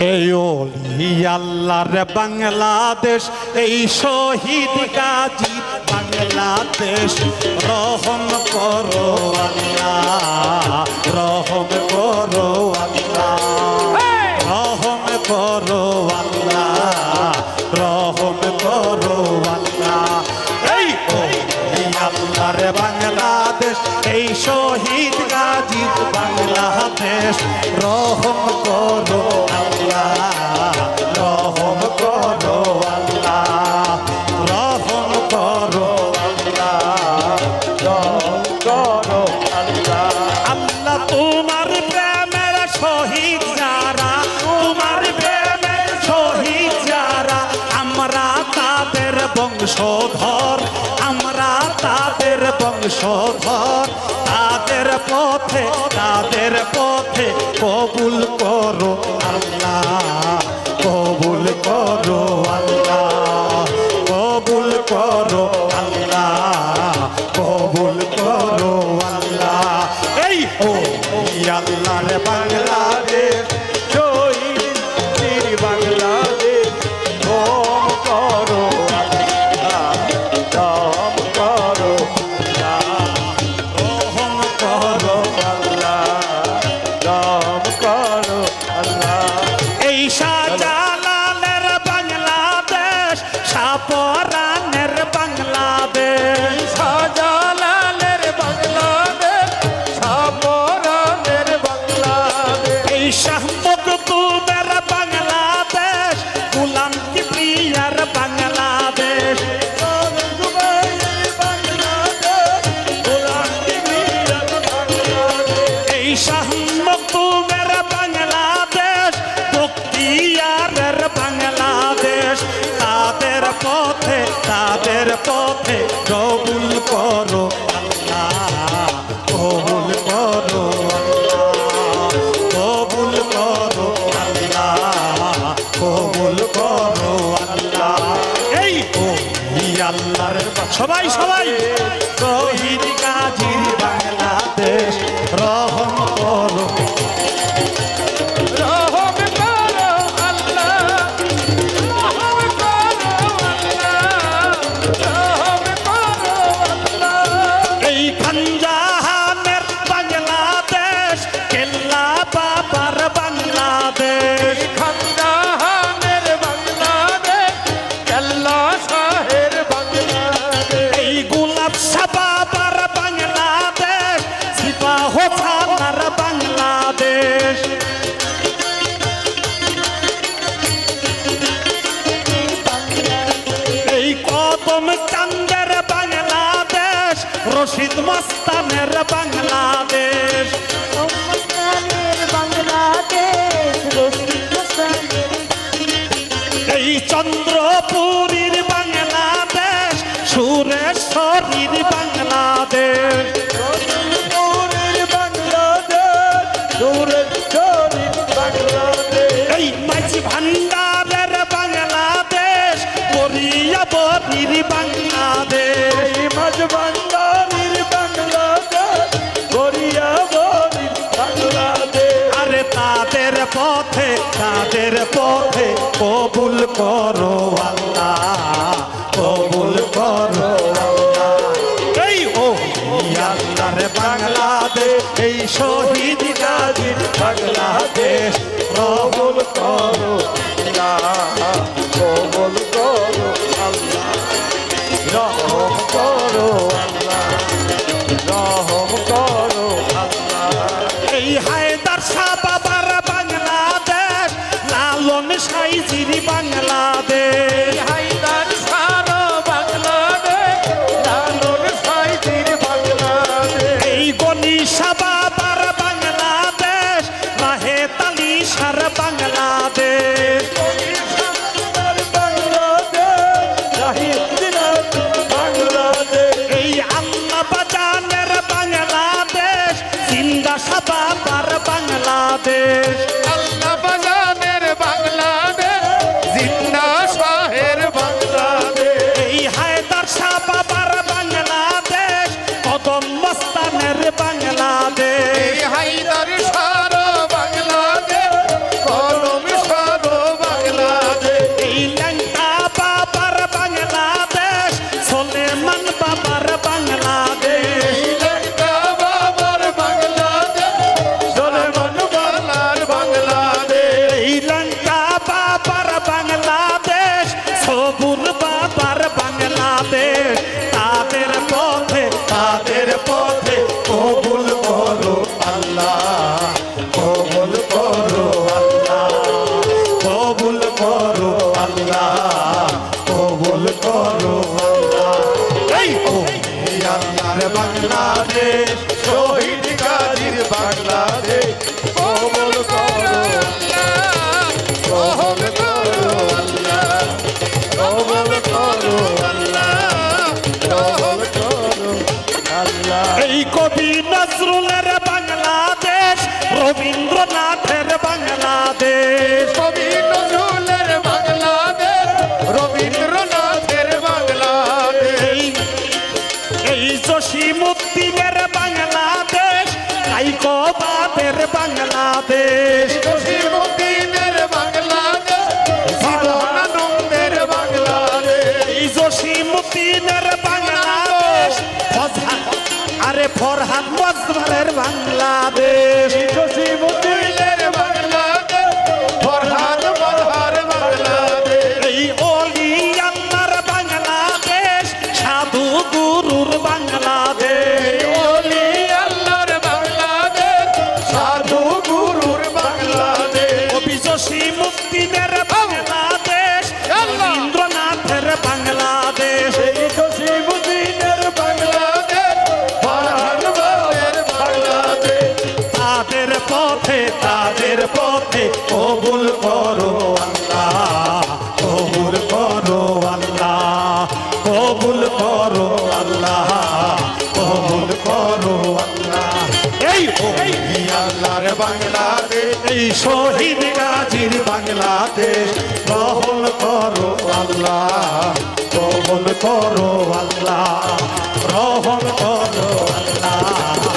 এই আল্লাহর বাংলাদেশ, এই শহীদ গাজী বাংলাদেশ। রহম করো আল্লাহ, রহম করো আল্লাহ। রহম করো আল্লাহ, রহম করো আল্লাহ। এই আল্লাহর বাংলাদেশ, এই শহীদ গাজী বাংলাদেশ। রহম করো বংশধর তাদের পথে তাদের পথে কবুল করো। পথে কবুল করো আল্লাহ, কবুল করো কবুল করো আল্লাহ, কবুল করো আল্লাহ। এই আল্লাহর সবাই সবাই। কদম চান্দের বাংলাদেশ রশিদ মস্তানের বাংলাদেশ। এই চন্দ্রপুরীর বাংলাদেশ সুরেশ্বরীর বাংলাদেশ। এই মাঝি ভান্ডারের তাদের পথে কবুল করো আল্লাহ, কবুল করো এই ও আল্লাহর বাংলাদেশ, এই শহীদ গাজীর বাংলাদেশ, কবুল করো সাইজির বাংলাদেশ। হায়দার সারা বাংলাদেশ লালন বাংলাদেশ। এই গনিশা বাবার বাংলাদেশ এই আল্লাহ বাজানের বাংলাদেশ জিন্দা সাবাবার বাংলাদেশ। বাংলাদেশ শহীদ শহীদ গাজির বাংলাদেশ গ্রহণ করো আল্লাহ গ্রহণ করো আল্লাহ গ্রহণ করো আল্লাহ।